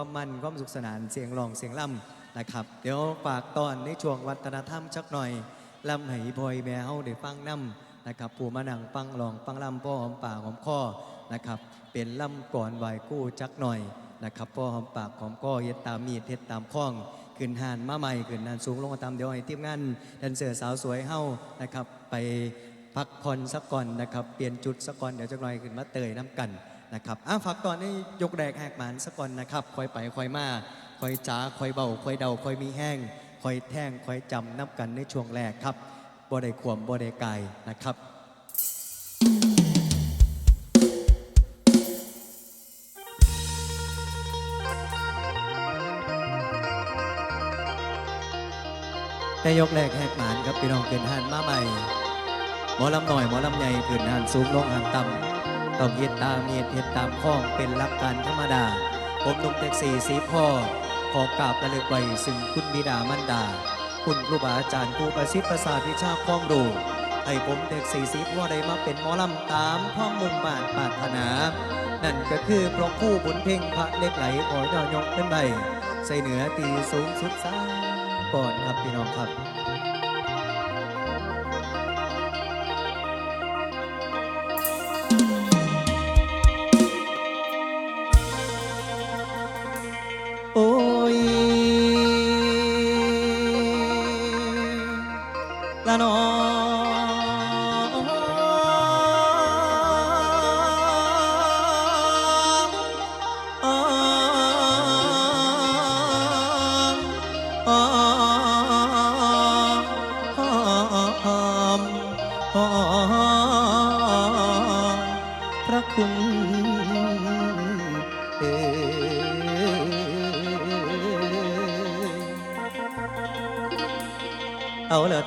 ความมันความสุขสนานเสียงร้องเสียงล่ำนะครับ เดี๋ยวฝากตอนในช่วงวัฒนธรรมชักหน่อยล่ำให้พลอยแม่เฮาได้ฟังน้ำนะครับผู้มานั่งฟังลองฟังล่ำพ่อหอมปากหอมคอนะครับเป็นล่ำก่อนไหวกู้จักหน่อยนะครับพ่อหอมปากหอมคอเฮ็ดตามมีดเฮ็ดตามข้องขึ้นหานมาใหม่ขึ้นหานสูงลงมาตามเดี๋ยวให้ทีมงานแดนเซอสาวสวยเฮานะครับไปพักผ่อนสักก่อนนะครับ เปลี่ยนจุดสักก่อนเดี๋ยวจะหน่อยขึ้นมาเตยน้ำกัน นะครับอะฝากตอนนี้ยกแรกแหกหมานสักก่อนนะครับคอยไปคอยมาคอยจ้าคอยเบาคอยเดาคอยมีแห้งคอยแท่งคอยจำนับกันในช่วงแรกครับบ่ได้ขวมบ่ได้ไกายนะครับได้ยกแรกแหกหมานครับพี่น้องเกินหานมาใหม่หมอลำหน่อยหมอลำใหญ่เกินหานสูงลงหานต่ำ ต้องเฮ็ดตามเฮ็ดเฮ็ดตามข้องเป็นหลักการธรรมดา ผมหนุ่มแท็กซี่สีพ่อ ขอกราบระลึกไว้ซึ่งคุณบิดามันดา คุณครูบาอาจารย์ผู้ประสิทธิ์ประสาทวิชาความรู้ให้ผมแท็กซี่สีพ่อได้มาเป็นหมอลำตามความมุ่งบานปรารถนา นั่นก็คือพระคู่บุญเพ่งพระเล็กไหลขอยอยกขึ้นไปใส่เหนือตีสูงสุดสาก่อนครับพี่น้องครับ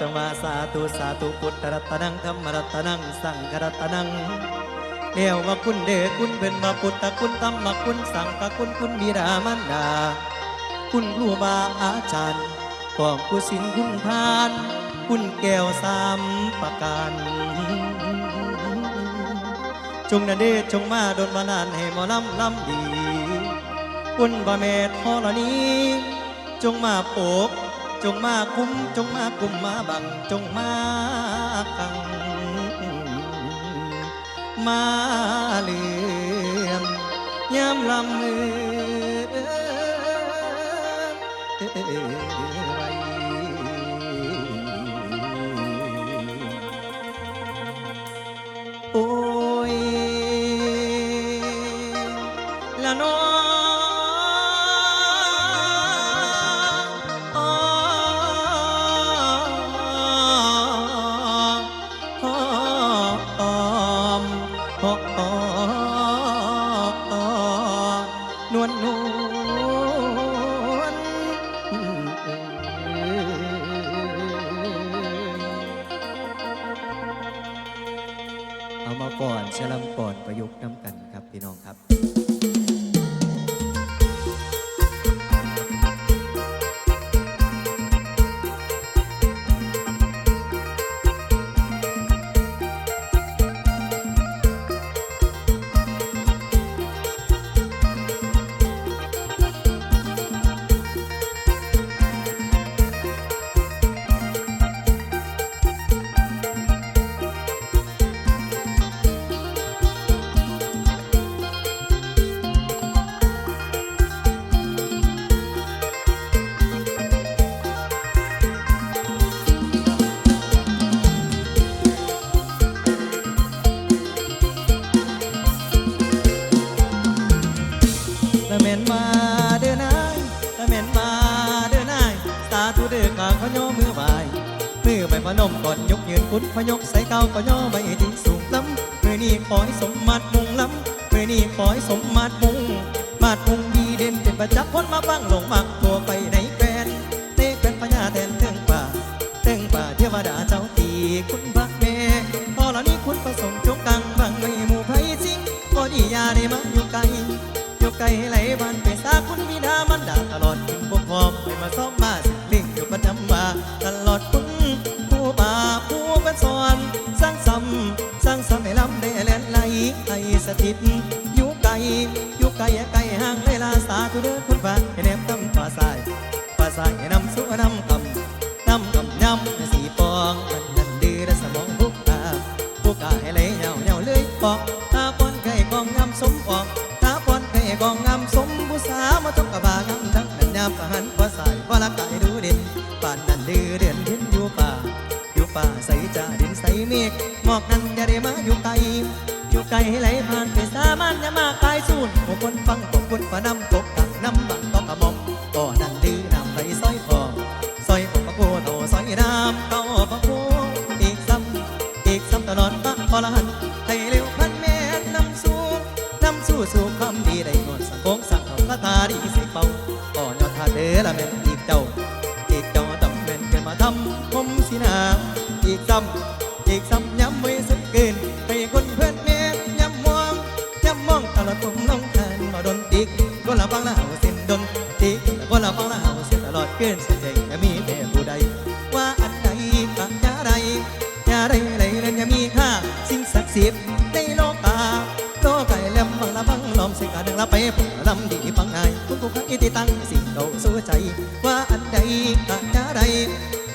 จังว่าสาธุสาธุพุทธรัตนังธรรมรัตนังสังฆรัตนังเดียวว่าคุณเดชคุณเป็นมาพุทธคุณธรรมคุณสังฆคุณคุณบิดามันดา คุณครูบาอาจารย์ของคุณสินคุณพาน คุณแก้วสามประการจงนาเดชจงมาดลบานานให้หมอลำลำดี คุณบาเมธธรณี จงมาโปก จงมาคุ้มจงมากุ้มมาบัง จงมากัง มาเหลื่อมยามลำเมือ ยกใส่เก้าก็ย่อไม่ถึงสูงล้ำเมื่อนี้ขอให้สมมาตรมุงล้ำเมื่อนี้ขอให้สมมาตรมุงมาตรมุงดีเด่นเป็นประจักษ์พ้นมาบ้างหลงมักตั สถิตอยู่ไกลอยู่ไกลไกลห่างเวลาสาธุเด้อคุณฟ้าให้แนมตำฟ้าสายฟ้าสายให้นำสู่นำคำนำคำย้ำให้สีปองมันนันดื้อและสมองพุกตาผู้กาให้ไหลเหงาเหงาเลยปอกตาปอนไก่กองงามสมปองตาปอนไก่กองงามสมผู้สาวมาทบกับบางามดังนันยามประหันฟ้าสายฟ้าละกายดูเด่นป่านนันดื้อเดือนเห็นอยู่ป่าอยู่ป่าใสจ่าดินใสเมฆหมอกนั้นอย่าได้มาอยู่ไกล อยู่ไกลให้ไหลผ่านไปสามันยามากายสูนหัวคนฟังตกคนฝานำตกตังน้ำบังต้องกระมอมก่อนั่นดื้อนำไหลซอยคอซอยผมพระโคโตซอยน้ำเต้าพระโคอีกซ้ำอีกซ้ำตลอดพระพรหันต์ให้เร็วพันแม่นำสู่นำสู่สู่ความดีได้งดสังคมสังเขาคาถาดีสิเป่าก่อนยอดทาเด้อละแม่นอีกเจ้าอีกเจ้าต้องแม่นเกินมาทำผมสินาอีกซ้ำอีกซ้ำ เกินเส้นใจจะมีแต่ผู้ใด ว่าอันใดกยาใดยาใดไหลเล่นยามีค่าสิ่งศักดิ์สิทธิ์ในโลกาโลกไก่เล่มบังละบังลอมเสกาดึงละไปผมลำดีฟังง่ายทุกทุกครั้งอิติตังสิ่งเก่าสู้ใจ ว่าอันใดกยาใด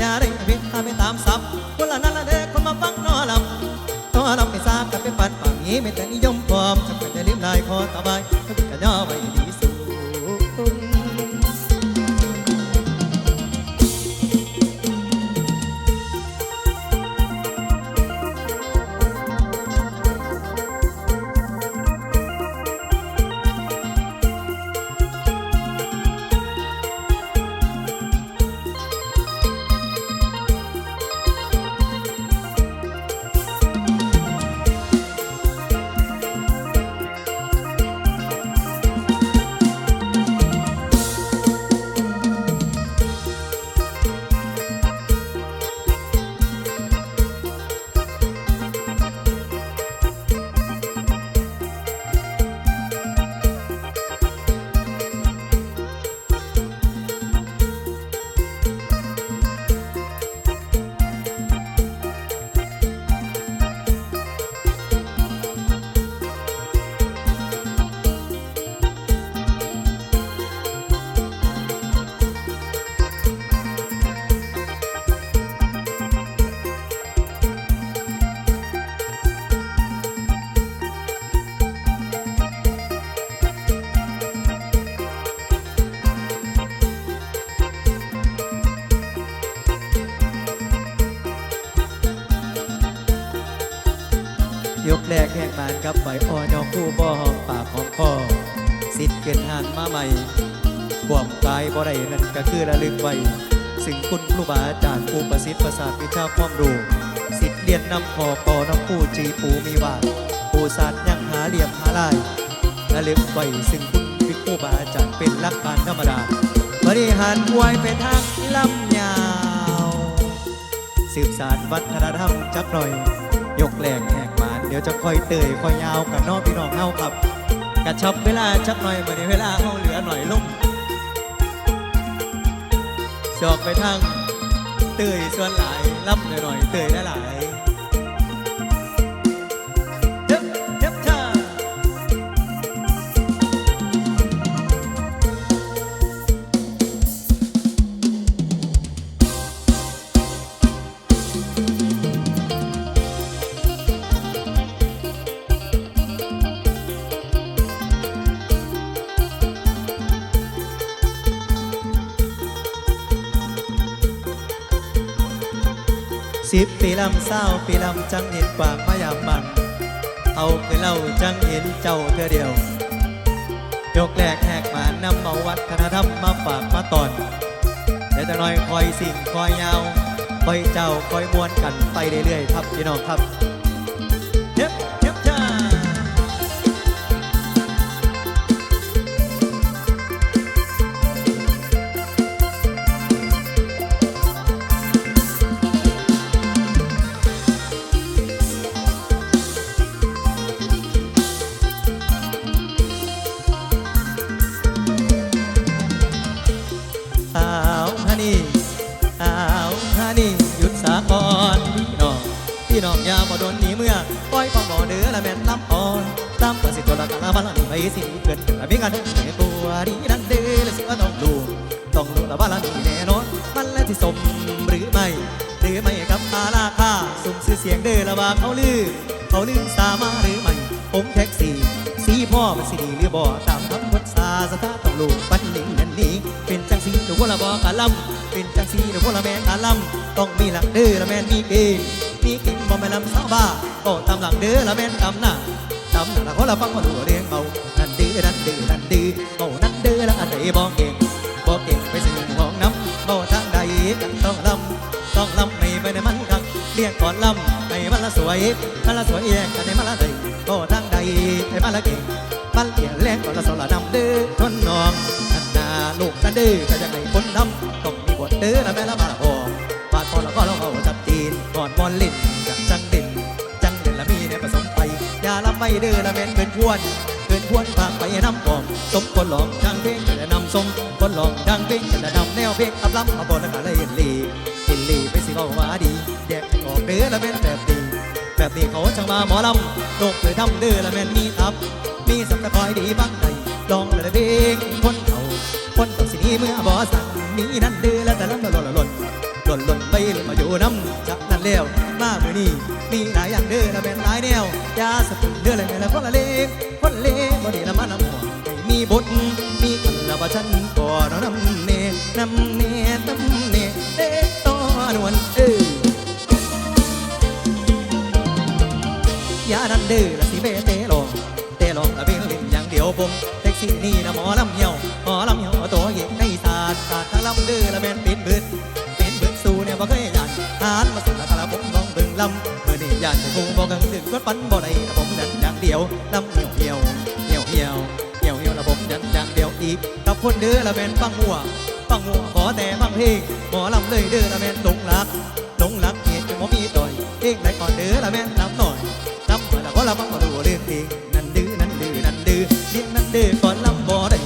ยาใดเพียงตามไปตามสับคนละนั้นละเด็กคนมาฟังนอลำนอลำไปซากับไปปัดฝั่งนี้ไม่แต่นิยมพร้อมจะเป็นจะลืมลายคอตาบายกกะย่อไว้ ม่ความกายบ่ได้นั่นก็คือระลึกไว้ซึ่งคุณครูบาอาจารย์ผู้ประสิทธิ์ประสาทวิชาความรู้สิทธิ์เรียนนำคอปอน้ำผู้จีปูมีวาดผู้ศาสตร์ยังหาเหลี่ยมหาลายระลึกไว้ซึ่งคุณวิครูบาอาจารย์เป็นลักการธรรมดาบริหารมวยไปทางลำยาว สืบสารวัฒนธรรมจักหน่อย ยกแหลกแหกมานเดี๋ยวจะค่อยเตยค่อยยาวกับน้องพี่น้องเฮาครับ กระชับเวลาชักหน่อยเมือนเวลาเอาเหลือหน่อยลุ่มจอกไปทางเตยส่วนหลายรับหน่อยหน่อยเตยได้หลาย สิบปีลำเศร้าปีลำจังเห็นกว่างพยามบังเอาคือเล่าจังเห็นเจ้าเธอเดียวยกแรกแหกมานำมาวัฒนธรรมมาฝากมาตอนเดี๋ยวจะน้อยคอยสิ่งคอยยาว คอยเจ้าคอยมวนกันไปเรื่อยๆครับพี่น้องครับาวฮานี่อ้าวฮานี่หยุดสาก่อนพี่น้องพี่น้องอย่ามาโดนหนีเมื่อปล่อยฟังบ่อเดือละแม่นลำอ่อนตามภาษิตัวละกาลาบาลานีไปสิเกินแต่เพีกันเหนือตัวดีนั่นเด้อและสิว่าต้องรู้ต้องรู้ละบาลานีแน่นอนมันและที่สมหรือไม่หรือไม่กับอาลาคาสุ่มซื้อเสียงเด้อละว่าเขาลือเขาลืมสามาหรือไม่ผมแท็กซี่สีพ่อมันสิดีหรือบ่ตามคำพุทธศาสนาต้องลูกปันนิ่งนั่นนี้เป็น จังสีหรือว่าละบอกะลำเป็นจังสีหรือว่าละแม่กะลำต้องมีหลักเด้อละแม่มีเกณฑ์มีเกณฑ์บ่แม่ลำสาวบ้าก็ตามหลักเด้อละแม่นตำหน้าตำหน้าละคนละฟังมาดูเรียงเมานั่นดื้อนั่นดื้อนั่นดื้อเมานั่นดื้อละอันใดบ่เก่งบ่เก่งไปสิห้องน้ำเมาทางใดกันต้องลำต้องลำไม่ไปในมันคักเรียกก่อนลำให้มันละสวยมันละสวยแยกกันให้มันละใดก็ทางใดให้มันละเก่งมันเกี่ยแรงก่อนละสละนำเด้อทนนองนันนาลูกกันเด้อ ก็ยังไงคนนำต้องมีบทเด้อละแม่ละมาละพอบาดพอและก็ลองเอาจับจีนก่อนบอลลิ้นกับจังด่นจังด่นละมีเนี่ยผสมไปอย่าละไม่เด้อละแม่นเกินควรเกินควรฝากไปน้ำกอมสมคนหลองจังเพลงจะนำสมคนหลองจังเพลงจะนำแนวเพลงอับล้ำมาบนละก็เลยหลีเห็นลีไปสิเว้าว่าดีแยกออกเด้อละแม่นแบบดีแบบนี้เขาจังมาหมอลำโลกเลยทำเด้อละแม่นมีทับ มีสัมตะคอยดีบ้างใดลองลยเบงคนเขาคนเขาสินี้เมื่อบ่สั่ง มีนั่นเด้อแล้วแต่ลำละหล่นละหล่นหล่นหล่นไปหล่นมาอยู่น้ำจากนั้นแล้วมาเมื่อนี้มีหลายอย่างเด้อและแม่นหลายแนวยาสกุลเด้อและแม่นและคนละเลงคนเลงบ่ดีละมาละหมวให้มีบทมีกันละว่าฉันก่อนน้ำเนน้ำเนน้ำเนเด้ต่อนวลเอ้ยยาดันเดือ ลองเบิ่งลำเมื่อนี่ยันคงบ่กังดึกวัดปันบ่ได้ละผมดันอย่างเดียวลำเหี่ยวเหี่ยวเหี่ยวเหี่ยวเหี่ยวเหี่ยวละผมดันอย่างเดียวอีกกับคนเด้อละแม่นฟังหัวฟังหัวขอแต่ฟังเพลงหมอลำเลยเด้อละแม่นหลงรักหลงรักเหตุจนบ่มีต่อยเพลงไหนก่อนเด้อละแม่นลำหน่อยลำมาแล้วก็ลำมาดูเรื่องเองนั่นดื้อนั่นดื้อนั่นดื้อเรียกนั่นดื้อก่อนลำบ่ได้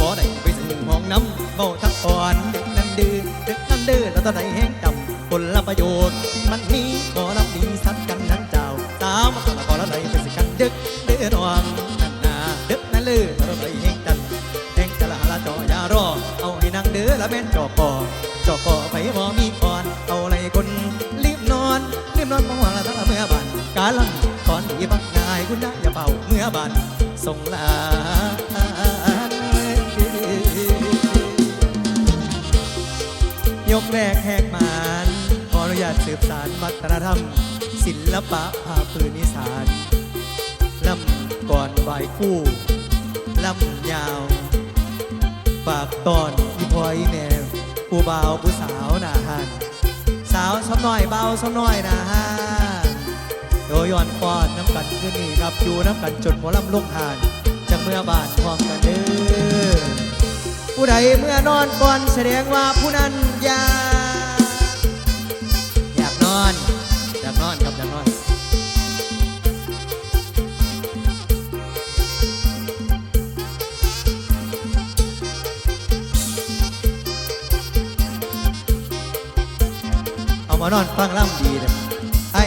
บ่ได้ไปถึงห้องน้ำเมาทักอ่อนเด็กนั่นดื้อเด็กนั่นดื้อแล้วตอนไหนแห้งจำผลละประโยชน์มันมี บ่มีก่อนเอาอะไรคนรีบนอนรีบนอนมองละทั้งเมื่อบานกาลังก่อนดีบักนายคุณได้อย่าเป่าเมื่อบานส่งลายกแรกแหกมานขออนุญาตสืบสารวัฒนธรรม ศิลปะภาปืนนิสานลำก่อนบายคู่ลำยาวฝากตอนอีพอยแน ผู้บ่าผู้สาวนาฮันสาวสำน้อยเบาสำน้อยนาฮันโดยย้อนปอดน้ำกันขึ้นนี่ครับอยู่น้ำกันจนหมอลำลงหานจากเมื่อบานพร้อมกันเด้อผู้ใดเมื่อนอนก่อนแสดงว่าผู้นั้นยา งล่ำดีเลยไอ้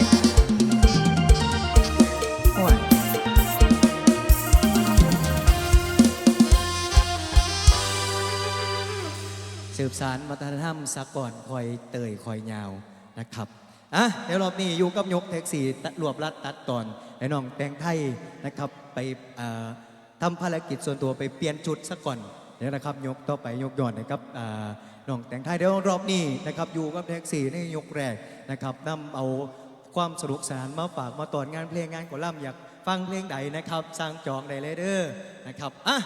โอ้ยสืบสารวัฒนธรรมสากลคอยเตยคอยยาวนะครับอะเดี๋ยวรอบนี้อยู่กับยกแท็กซี่ตรวบรัดตัดตอนไอ้น้องแตงไทยนะครับไปทำภารกิจส่วนตัวไปเปลี่ยนชุดซะก่อนเดี๋ยวนะครับยกต่อไปยกย้อนนะครับ น้องแต่งไทยเดี๋ยวรอบนี้นะครับอยู่กับแท็กซี่ในยกแรกนะครับนำเอาความสนุกสนานมาฝากมาตอนงานเพลงงานกอล่ำอยากฟังเพลงใดนะครับสร้างจองได้เลยเด้อนะครับอะ